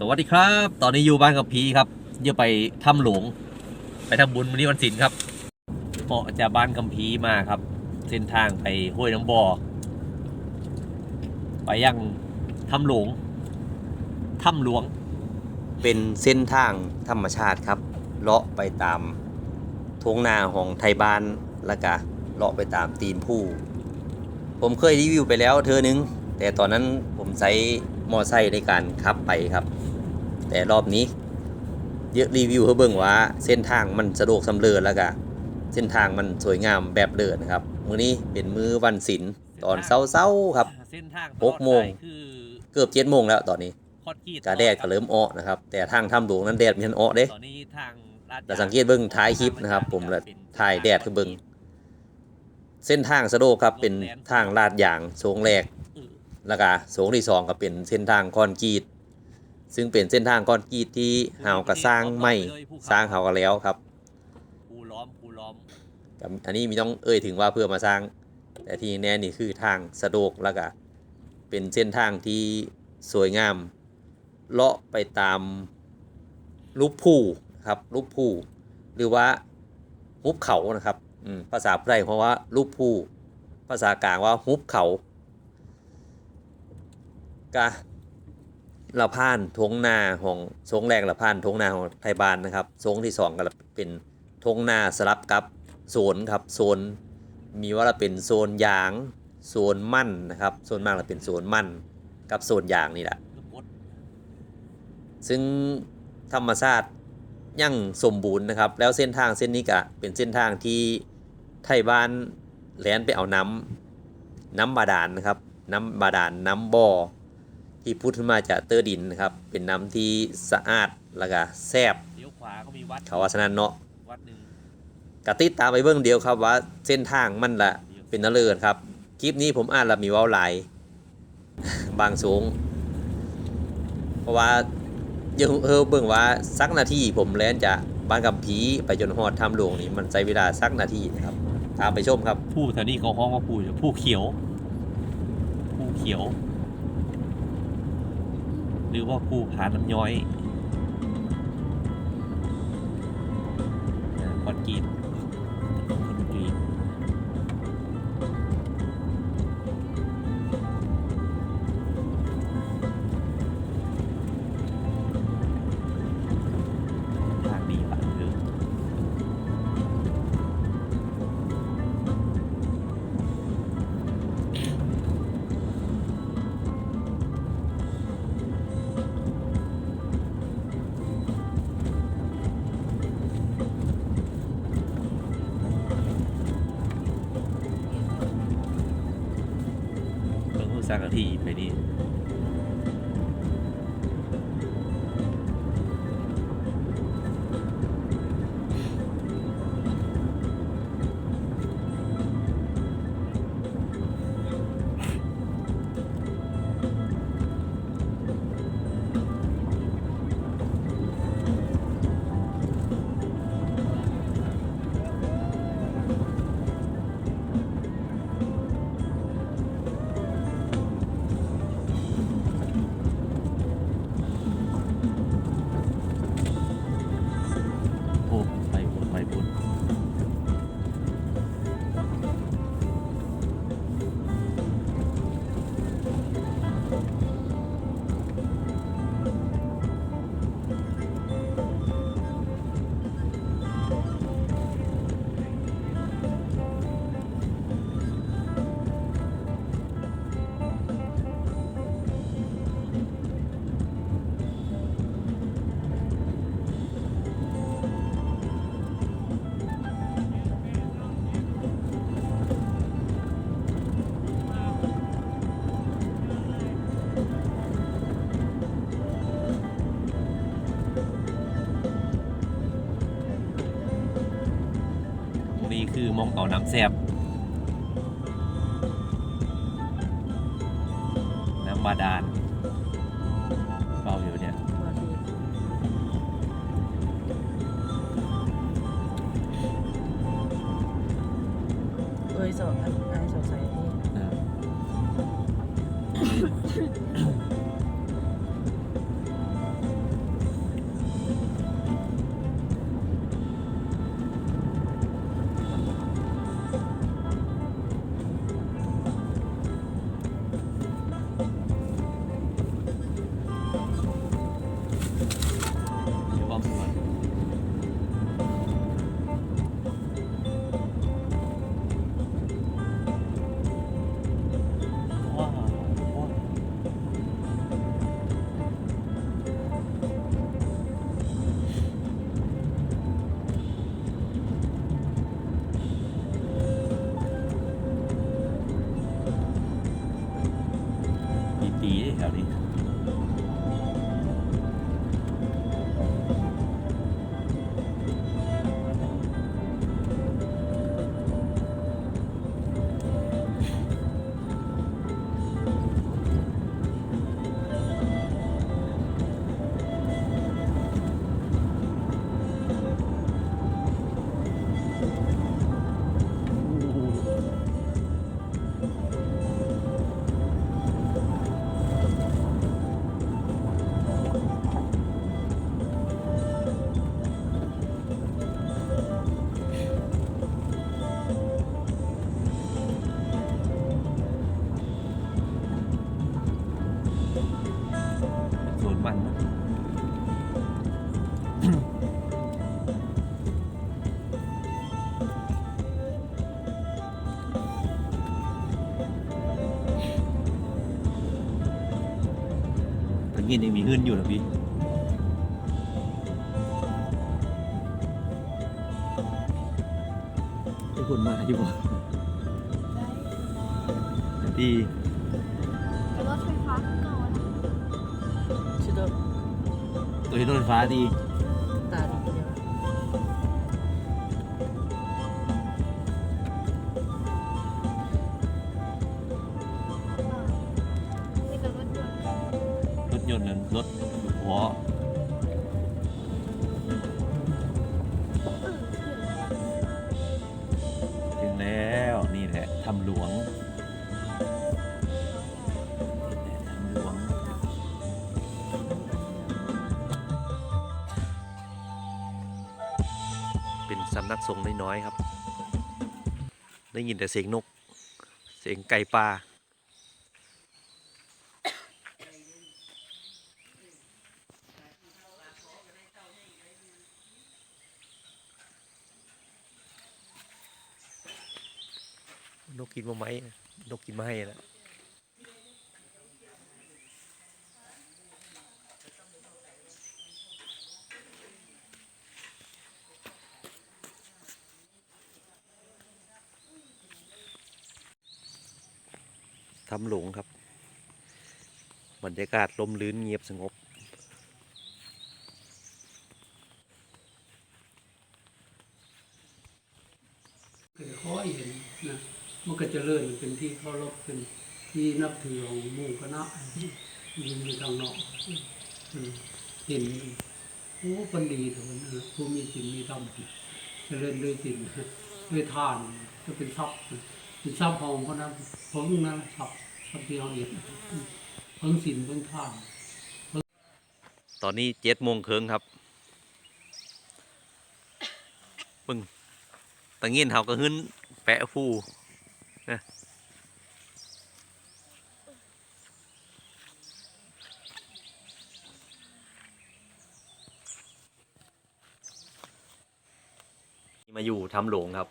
สวัสดีครับ ตอนนี้อยู่บ้านกับพีครับเดี๋ยวไปถ้ำหลวง ไปทำบุญวันนี้วันศิลครับออกจากบ้านกัมพีมาครับ เส้นทางไปห้วยน้ำบอไปยังถ้ำหลวงถ้ำหลวง เป็นเส้นทางธรรมชาติครับ เลาะไปตามทงนาของไทยบ้านแล้วก็เลาะไปตามตีนผู้ ผมเคยรีวิวไปแล้วเธอนึง แต่ตอนนั้นผมใช้ มอไซค์ในการขับไปครับ แต่รอบนี้เยอะรีวิวให้เบิ่งว่า เส้นทางมันสะดวกสำเร็จแล้วก็เส้นทางมันสวยงามแบบเดินนะครับ มื้อนี้เป็นมื้อวันศิลป์ตอนเช้าๆครับเส้นทางหกโมงคือเกือบเจ็ดโมงแล้วตอนนี้คอดกีดกาแดดก็เริ่มอ้อนะครับ แต่ทางถ้ำหลวงนั้นแดดมันอ้อเด้ตอนนี้ทางลาดยางแต่สังเกตเบิ้งท้ายคลิปนะครับ ผมเลยถ่ายแดดคือเบิ้งเส้นทางสะดวกครับเป็นทางลาดยางโซงแรกเออ แล้วก็โซงที่สองก็เป็นเส้นทางคอนกรีตซึ่งเป็นเส้นทางคอนกรีตที่เฮาก็สร้างไม่สร้างเฮาก็แล้วครับภูล้อมภูล้อมกับอันนี้มีต้องเอ่ยถึงว่าเพื่อมาสร้าง แต่ที่แน่นี่คือทางสะดวกแล้วก็เป็นเส้นทางที่สวยงามเลาะไปตามรูปผู้ครับรูปผู้หรือว่าฮุบเขานะครับอืมภาษาไทยเพราะว่ารูปผู้ภาษากลางว่าฮุบเขา กะละพานทงนาของทงแรกละพานทงนาของไทยบานนะครับทงที่สองก็เป็นทงนาสลับกับโซนครับโซนมีว่าเราเป็นโซนยางโซนมั่นนะครับโซนมากเราเป็นโซนมั่นกับโซนยางนี่แหละซึ่งธรรมชาติยั่งสมบูรณ์นะครับ แล้วเส้นทางเส้นนี้ก็เป็นเส้นทางที่ไทยบ้านแลนไปเอาน้ำน้ำบาดาลนะครับ น้ำบาดาลน้ำบ่อ ที่พุทธมาจากเตอร์ดินนะครับ เป็นน้ำที่สะอาดแล้วก็แซ่บเลี้ยวขวาก็มีวัดเขาว่าฉะนั้นเนาะวัดหนึ่งกติดตามไปเบื้องเดียวครับว่าเส้นทางมันละเป็นนเลิศครับคลิปนี้ผมอ่านและมีเว้าหลายบางสูง เพราะว่าเดี๋ยวเออเบิ่งว่าสักนาทีผมแล่นจากบ้านกำพีไปจนฮอดถ้ำหลวงนี่มันใช้เวลาสักนาทีนะครับตามไปชมครับ ผู้แถวนี้เขาห้องว่าผู้อยู่ผู้เขียว ผู้เขียวห รือว่าผู้ผาน้ำย้อย เพิ่งพูดสักนาทีไปนี่ มองเอาน้ำแซบน้ำบาดาลเบาอยู่เนี่ยเอ้ยสองอันอันสงสัยนี่อ่าสวน มันนะตอนนี้ยังมีหื้นอยู่นะพี่ทุกคนมาอยู่บ่ดี ตัวเห็นรถำนักสงฆ์น้อยๆครับ ได้ยินแต่เสียงนก เสียงไก่ป่านกกินมาไหมนกกินไมาให้ำหลวงครับ บรรยากาศลมลื่นเงียบสงบ เคยขอเห็นนะมันก็เจะเริ่เป็นที่เคารพเป็นที่นับถือของหมู่คณะยินอยู่ทางนอกเห็นโอ้คนดีเถอะนะผู้มีศีลมีธรรมเจริญด้วยศีลด้วยทานก็เป็นทรัพย์เป็นทรัพย์ของคนนั้นผมนั้นทรัพย์ ทรัพย์ที่เราเห็นเพิ่งศีลเพิ่งทานตอนนี้เจ็ดโมงครึ่งครับปึ้งตะเงียนเขาก็หึ้นแปะฟูนะมาอยู่ทำหลวงครับ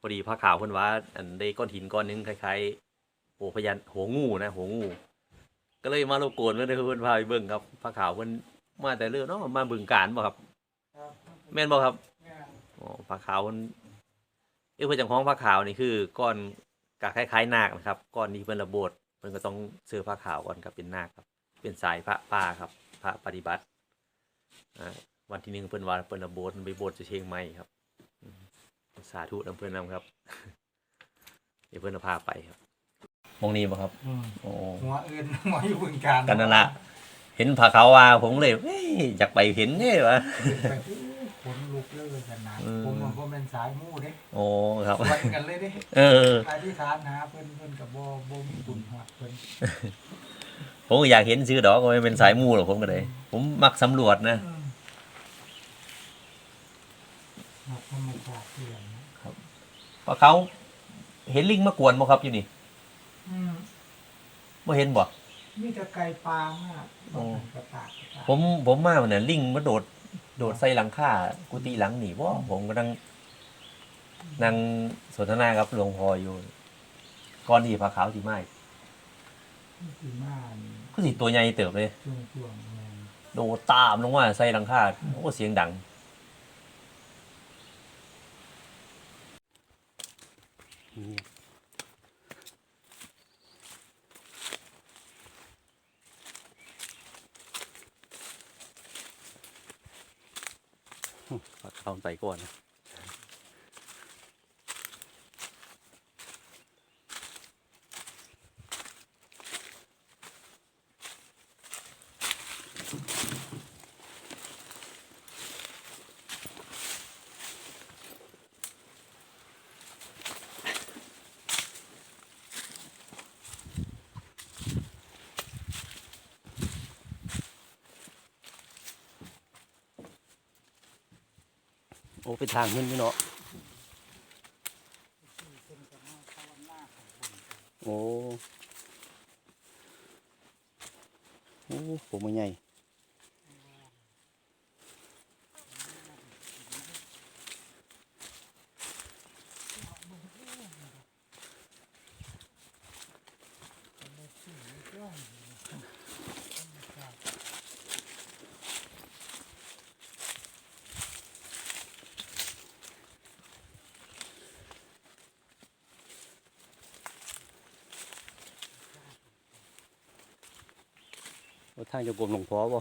พอดีพระขาวเพิ่นว่า อันได้ก้อนหินก้อนหนึงคล้าย ๆโหพยันโหงูนะโหงู ก็เลยมารบกวนเพื่อนเพื่อนพาไปเบิ่งครับพระขาวเพิ่นมาแต่เรื่องเนาะมาบึงการบ่ครับแม่นบ่ครับอ๋อพระขาวเพิ่นเอ้ยเพิ่นจังของพระขาวนี่คือก้อนกะคล้ายๆนาคนะครับก้อนนี้เพิ่นระโบดเพิ่นก็ต้องซื้อพระขาวก่อนครับเป็นนาคครับ เป็นสายพระป่าครับ พระปฏิบัติวันที่หนึ่งเพิ่อนว่าเพิ่อนระโบดไปโบสถ์จะเชียงใหม่ครับสาธุนำเพิ่นนำครับเดี๋ยวเพิ่อนจะพาไปครับ มองนี้บ่ครับ อืมโอ้หัวอื่นหัวอยู่บึงการกันนั่นละเห็นผาขาวว่าผมเลยเฮ้ยอยากไปเห็นเนี่ยวะ ไปอู้ขนลุกเลยกันนะอืม ผมมันก็เป็นสายมู่เด้โอ้ครับ วันกันเลยเด้เออ อธิษฐานหาเพิ่นเพิ่นกับบ่บ่มีบุญฮอดเพิ่นผมก็อยากเห็นซื้อดอกก็ไม่เป็นสายมูหรอกผมก็เลย ผมมักสำรวจนะ อืมนักธรรมชาติเรื่องนะผาเขาวเห็นลิงมากวนบ่ครับอยู่นี่อืม บ่เห็นบ่ มีแต่ไก่ปลามากโอ้บ่ทันกระตากกระตากผมผมมาเนี่ยลิงมาโดด โดดใส่หลังคากุฏิหลังหนีว่าผมก็นั่งนั่งสนทนากับหลวงพ่ออยู่ก่อนที่ผาขาวสิมาอีกสิมานี่ก็สิตัวใหญ่เติบเลย ช่วงช่วงแม่นโดดตามลงมาใส่หลังคาโอ้เสียงดัง เอาใส่ก่อนนะ โอ้เป็นทางขึ้นพี่เนาะโอ้โอ้ผมไม่ใหญ่ ว่าทางจะกลมหลวงพ่อบ่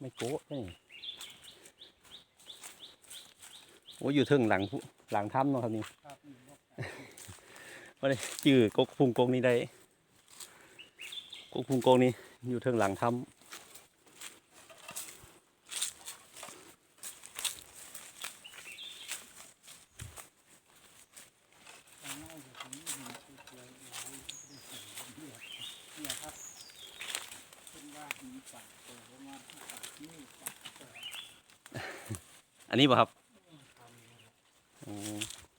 ไม่โก้นี่โอ้อยู่เทึงหลังผู้หลังถ้ำเนาะครับนี่ครับนี่บ่ว่าได้จื้อกกพุงกกนี้ได้กกพุงกกนี้อยู่เทึงหลังถ้ทางหน้าอยู่ตรงนี้เห็นสวยๆหลายเนี่ยเนี่ยครับเป็นว่าหินปากเปิดออกมาที่ปากนี่ปากเปิดำ อันนี้ป่ะครับทำเนี่ยอืม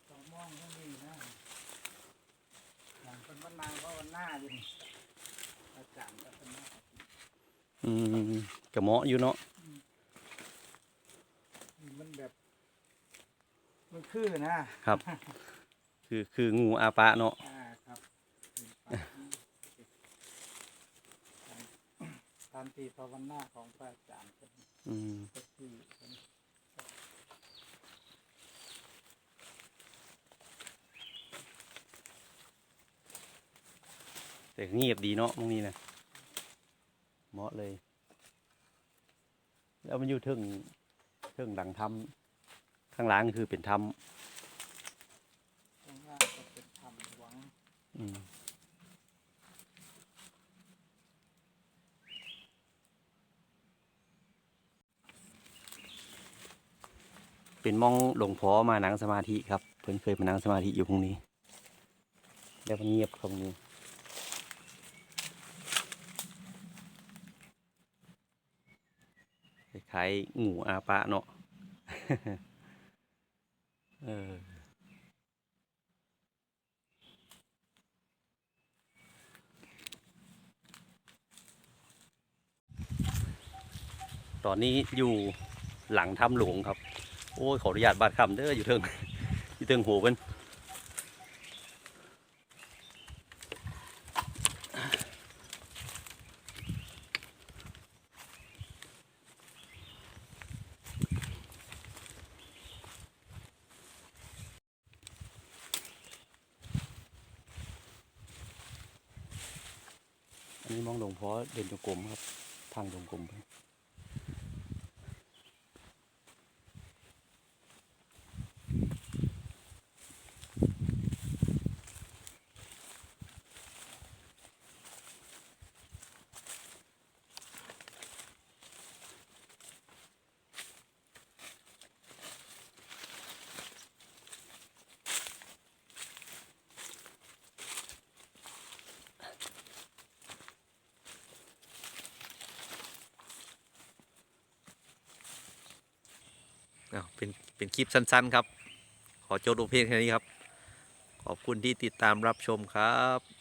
ต้องมองให้ดีนะอย่างเป็นวันนางเพราะวันหน้าอยู่นี่อาจารย์ก็เป็นหน้าอืมกระเหมาะอยู่เนาะมันแบบมันคือนะครับ คือคืองูอาปะเนาะอ่าครับตามตีภาวนาของพระอาจารย์เป็นอืม ก็คือเป็น แต่เงียบดีเนาะตรงนี้นะเหมาะเลย แล้วมันอยู่เทึงเทึงหลังถ้ำข้างหล่างคือเป็นถ้ข้างล่างก็เป็นธรรมหวังำอืมเป็นหมองหลวงพ่อมานั่งสมาธิครับ เพิ่นเคยมานั่งสมาธิอยู่ตรงนี้ แล้วมันเงียบตรงนี้ คล้ายๆงูอาปะเนาะเออตอนนี้อยู่หลังถ้ำหลวงครับ โอ้ยขออนุญาตบาดคำเด้ออยู่เทิงอยู่เทิงหูเพิ่น มองหลวงพ่อเดินจงกรมครับ ทางจงกรมไป เป็นเป็นคลิปสั้น ๆ ครับ ขอจบลงเพียงแค่นี้ครับ ขอบคุณที่ติดตามรับชมครับ